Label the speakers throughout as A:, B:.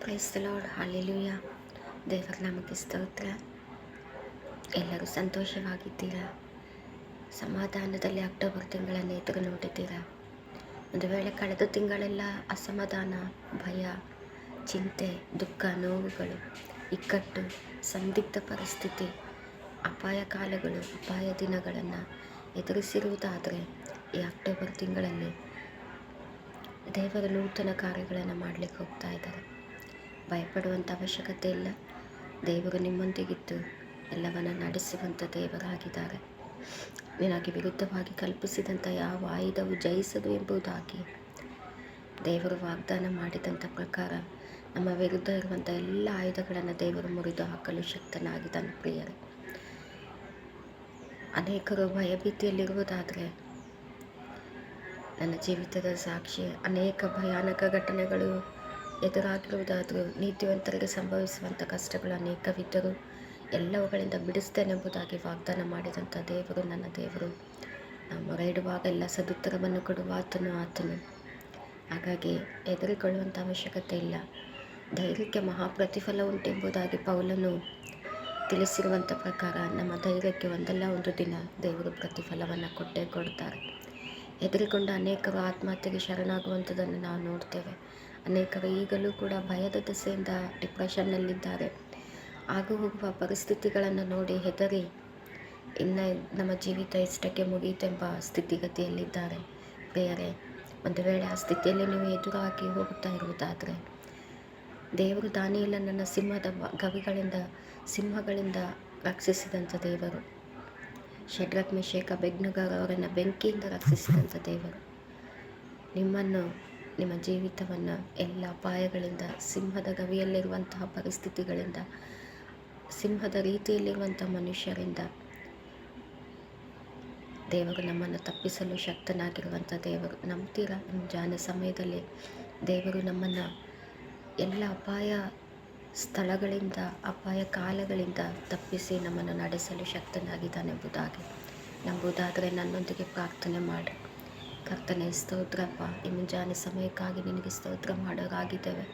A: Price lord hallelujah ದೇವರ ನಾಮಕ್ಕೆ ಸ್ತೋತ್ರ ಎಲ್ಲರೂ ಸಂತೋಷವಾಗಿದ್ದೀರಾ ಸಮಾಧಾನದಲ್ಲಿ ಅಕ್ಟೋಬರ್ ತಿಂಗಳನ್ನು ಎದುರು ನೋಡಿದ್ದೀರಾ ಒಂದು ವೇಳೆ ಕಳೆದ ತಿಂಗಳೆಲ್ಲ ಅಸಮಾಧಾನ ಭಯ ಚಿಂತೆ ದುಃಖ ನೋವುಗಳು ಇಕ್ಕಟ್ಟು ಸಂದಿಗ್ಧ ಪರಿಸ್ಥಿತಿ ಅಪಾಯ ಕಾಲಗಳು ಅಪಾಯ ದಿನಗಳನ್ನು ಎದುರಿಸಿರುವುದಾದರೆ ಈ ಅಕ್ಟೋಬರ್ ತಿಂಗಳಲ್ಲಿ ದೇವರ ನೂತನ ಕಾರ್ಯಗಳನ್ನು ಮಾಡಲಿಕ್ಕೆ ಹೋಗ್ತಾ ಇದ್ದಾರೆ ಭಯಪಡುವಂಥ ಅವಶ್ಯಕತೆ ಇಲ್ಲ. ದೇವರು ನಿಮ್ಮೊಂದಿಗಿದ್ದು ಎಲ್ಲವನ್ನು ನಡೆಸುವಂಥ ದೇವರಾಗಿದ್ದಾರೆ. ನಿನಗೆ ವಿರುದ್ಧವಾಗಿ ಕಲ್ಪಿಸಿದಂಥ ಯಾವ ಆಯುಧವು ಜಯಿಸದು ಎಂಬುದಾಗಿ ದೇವರು ವಾಗ್ದಾನ ಮಾಡಿದಂಥ ಪ್ರಕಾರ ನಮ್ಮ ವಿರುದ್ಧ ಇರುವಂಥ ಎಲ್ಲ ಆಯುಧಗಳನ್ನು ದೇವರು ಮುರಿದು ಹಾಕಲು ಶಕ್ತನಾಗಿದ್ದಾನೆ ಪ್ರಿಯರು. ಅನೇಕರು ಭಯಭೀತಿಯಲ್ಲಿರುವುದಾದರೆ ನನ್ನ ಜೀವಿತದ ಸಾಕ್ಷಿ ಅನೇಕ ಭಯಾನಕ ಘಟನೆಗಳು ಎದುರಾಗಿರುವುದಾದರೂ ನೀತಿವಂತರಿಗೆ ಸಂಭವಿಸುವಂಥ ಕಷ್ಟಗಳು ಅನೇಕವಿದ್ದರೂ ಎಲ್ಲವುಗಳಿಂದ ಬಿಡಿಸ್ತೇನೆಂಬುದಾಗಿ ವಾಗ್ದಾನ ಮಾಡಿದಂಥ ದೇವರು ನನ್ನ ದೇವರು. ನಾವು ಮೊರೆ ಇಡುವಾಗ ಎಲ್ಲ ಸದುತ್ತರವನ್ನು ಕೊಡುವ ಆತನು ಆತನು. ಹಾಗಾಗಿ ಹೆದರಿಕೊಳ್ಳುವಂಥ ಅವಶ್ಯಕತೆ ಇಲ್ಲ. ಧೈರ್ಯಕ್ಕೆ ಮಹಾಪ್ರತಿಫಲ ಉಂಟೆಂಬುದಾಗಿ ಪೌಲನು ತಿಳಿಸಿರುವಂಥ ಪ್ರಕಾರ ನಮ್ಮ ಧೈರ್ಯಕ್ಕೆ ಒಂದಲ್ಲ, ಒಂದು ದಿನ ದೇವರು ಪ್ರತಿಫಲವನ್ನು ಕೊಟ್ಟೇ ಕೊಡ್ತಾರೆ. ಹೆದರಿಕೊಂಡ ಅನೇಕರು ಆತ್ಮಹತ್ಯೆಗೆ ಶರಣಾಗುವಂಥದ್ದನ್ನು ನಾವು ನೋಡ್ತೇವೆ. ಅನೇಕರು ಈಗಲೂ ಕೂಡ ಭಯದ ದೆಸೆಯಿಂದ ಡಿಪ್ರೆಷನ್ನಲ್ಲಿದ್ದಾರೆ. ಆಗು ಹೋಗುವ ಪರಿಸ್ಥಿತಿಗಳನ್ನು ನೋಡಿ ಹೆದರಿ ಇನ್ನು ನಮ್ಮ ಜೀವಿತ ಇಷ್ಟಕ್ಕೆ ಮುಗಿಯಿತೆಂಬ ಸ್ಥಿತಿಗತಿಯಲ್ಲಿದ್ದಾರೆ. ಪ್ರಿಯರೇ, ಒಂದು ವೇಳೆ ಆ ಸ್ಥಿತಿಯಲ್ಲಿ ನೀವು ಎದುರಾಗಿ ಹೋಗುತ್ತಾ ಇರುವುದಾದರೆ, ದೇವರು ದಾನಿಯಲ್ಲನನ್ನು ಸಿಂಹದ ಗವಿಗಳಿಂದ, ಸಿಂಹಗಳಿಂದ ರಕ್ಷಿಸಿದಂಥ ದೇವರು. ಶಡ್ರಕ್ ಶೇಖ ಬೆಗ್ನಗರ್ ಅವರನ್ನು ಬೆಂಕಿಯಿಂದ ರಕ್ಷಿಸಿದಂಥ ದೇವರು. ನಿಮ್ಮನ್ನು ನಿಮ್ಮ ಜೀವಿತವನ್ನು ಎಲ್ಲ ಅಪಾಯಗಳಿಂದ, ಸಿಂಹದ ಗವಿಯಲ್ಲಿರುವಂತಹ ಪರಿಸ್ಥಿತಿಗಳಿಂದ, ಸಿಂಹದ ರೀತಿಯಲ್ಲಿರುವಂಥ ಮನುಷ್ಯರಿಂದ ದೇವರು ನಮ್ಮನ್ನು ತಪ್ಪಿಸಲು ಶಕ್ತನಾಗಿರುವಂಥ ದೇವರು. ನಂಬ್ತೀರ? ಮುಂಜಾನೆ ಸಮಯದಲ್ಲಿ ದೇವರು ನಮ್ಮನ್ನು ಎಲ್ಲ ಅಪಾಯ ಸ್ಥಳಗಳಿಂದ, ಅಪಾಯ ಕಾಲಗಳಿಂದ ತಪ್ಪಿಸಿ ನಮ್ಮನ್ನು ನಡೆಸಲು ಶಕ್ತನಾಗಿದ್ದಾನೆಂಬುದಾಗಿ. ನಂಬುದಾದರೆ ನನ್ನೊಂದಿಗೆ ಪ್ರಾರ್ಥನೆ ಮಾಡಿ ಕರ್ತನೆ, ಸ್ತೋತ್ರಪ್ಪ. ಈ ಮುಂಜಾನೆ ಸಮಯಕ್ಕಾಗಿ ನಿನಗೆ ಸ್ತೋತ್ರ ಮಾಡೋರಾಗಿದ್ದೇವೆ.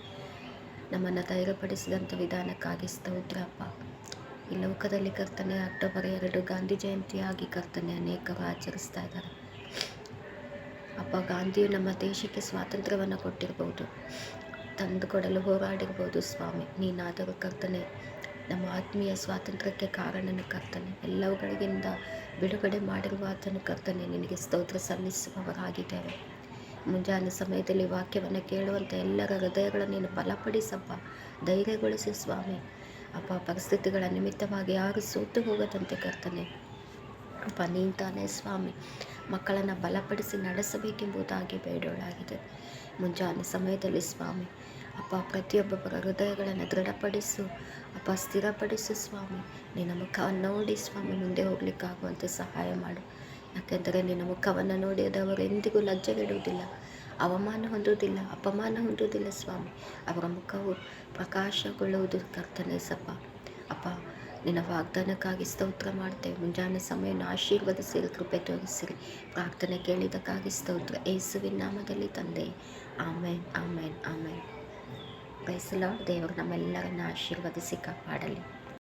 A: ನಮ್ಮನ್ನು ಧೈರ್ಯಪಡಿಸಿದಂಥ ವಿಧಾನಕ್ಕಾಗಿ ಸ್ತೋತ್ರಪ್ಪ. ಈ ಲೋಕದಲ್ಲಿ ಕರ್ತನೆ, ಅಕ್ಟೋಬರ್ ಎರಡು ಗಾಂಧಿ ಜಯಂತಿಯಾಗಿ ಕರ್ತನೆ ಅನೇಕರು ಆಚರಿಸ್ತಾ ಇದ್ದಾರೆ. ಅಪ್ಪ, ಗಾಂಧಿಯು ನಮ್ಮ ದೇಶಕ್ಕೆ ಸ್ವಾತಂತ್ರ್ಯವನ್ನು ಕೊಟ್ಟಿರ್ಬೋದು. ತಂದುಕೊಡಲು ಹೋರಾಡಿರ್ಬೋದು ಸ್ವಾಮಿ. ನೀನಾದರೂ ಕರ್ತನೆ ನಮ್ಮ ಆತ್ಮೀಯ ಸ್ವಾತಂತ್ರ್ಯಕ್ಕೆ ಕಾರಣನ ಕರ್ತನೆ. ಎಲ್ಲವುಗಳಿಗಿಂದ ಬಿಡುಗಡೆ ಮಾಡಿರುವ ಕರ್ತನೆ, ನಿನಗೆ ಸ್ತೋತ್ರ ಸಲ್ಲಿಸುವವರಾಗಿದ್ದೇವೆ. ಮುಂಜಾನೆ ಸಮಯದಲ್ಲಿ ವಾಕ್ಯವನ್ನು ಕೇಳುವಂಥ ಎಲ್ಲರ ಹೃದಯಗಳನ್ನು ನೀನು ಬಲಪಡಿಸಪ್ಪ, ಧೈರ್ಯಗೊಳಿಸಿ ಸ್ವಾಮಿ. ಅಪ್ಪ, ಪರಿಸ್ಥಿತಿಗಳ ನಿಮಿತ್ತವಾಗಿ ಯಾರು ಸೋತು ಹೋಗದಂತೆ ಕರ್ತನೆ. ಅಪ್ಪ, ನೀನು ತಾನೇ ಸ್ವಾಮಿ. ಮಕ್ಕಳನ್ನು ಬಲಪಡಿಸಿ ನಡೆಸಬೇಕೆಂಬುದಾಗಿ ಬೇಡೋಳಾಗಿದೆ. ಮುಂಜಾನೆ ಸಮಯದಲ್ಲಿ ಸ್ವಾಮಿ ಅಪ್ಪ ಪ್ರತಿಯೊಬ್ಬೊಬ್ಬರ ಹೃದಯಗಳನ್ನು ದೃಢಪಡಿಸು. ಅಪ್ಪ, ಸ್ಥಿರಪಡಿಸು ಸ್ವಾಮಿ. ನಿನ್ನ ಮುಖವನ್ನು ನೋಡಿ ಸ್ವಾಮಿ, ಮುಂದೆ ಹೋಗ್ಲಿಕ್ಕಾಗುವಂತೆ ಸಹಾಯ ಮಾಡು. ಯಾಕೆಂದರೆ ನಿನ್ನ ಮುಖವನ್ನು ನೋಡಿ ಅವರು ಎಂದಿಗೂ ಲಜ್ಜೆಗೆಡುವುದಿಲ್ಲ, ಅವಮಾನ ಹೊಂದುವುದಿಲ್ಲ, ಅಪಮಾನ ಹೊಂದುವುದಿಲ್ಲ ಸ್ವಾಮಿ. ಅವರ ಮುಖವು ಪ್ರಕಾಶಗೊಳ್ಳುವುದು ಕರ್ತನೇ ಸಪ್ಪ. ಅಪ್ಪ, ನಿನ್ನ ವಾಗ್ದಾನಕ್ಕಾಗಿ ಸ್ತೋತ್ರ ಮಾಡ್ತೇವೆ ಮುಂಜಾನೆ ಸಮಯವನ್ನು ಆಶೀರ್ವದಿಸಿರಿ, ಕೃಪೆ ತೋರಿಸಿರಿ. ಪ್ರಾರ್ಥನೆ ಕೇಳಿದಕ್ಕಾಗಿ ಸ್ತೋತ್ರ. ಏಸುವಿನ ನಾಮದಲ್ಲಿ ತಂದೆ. ಆಮೇನ್ ಆಮೇನ್ ಆಮೇನ್. ಬಯಸಲ ದೇವರು ನಮ್ಮೆಲ್ಲರನ್ನ ಆಶೀರ್ವದಿಸಿ ಕಾಪಾಡಲಿ.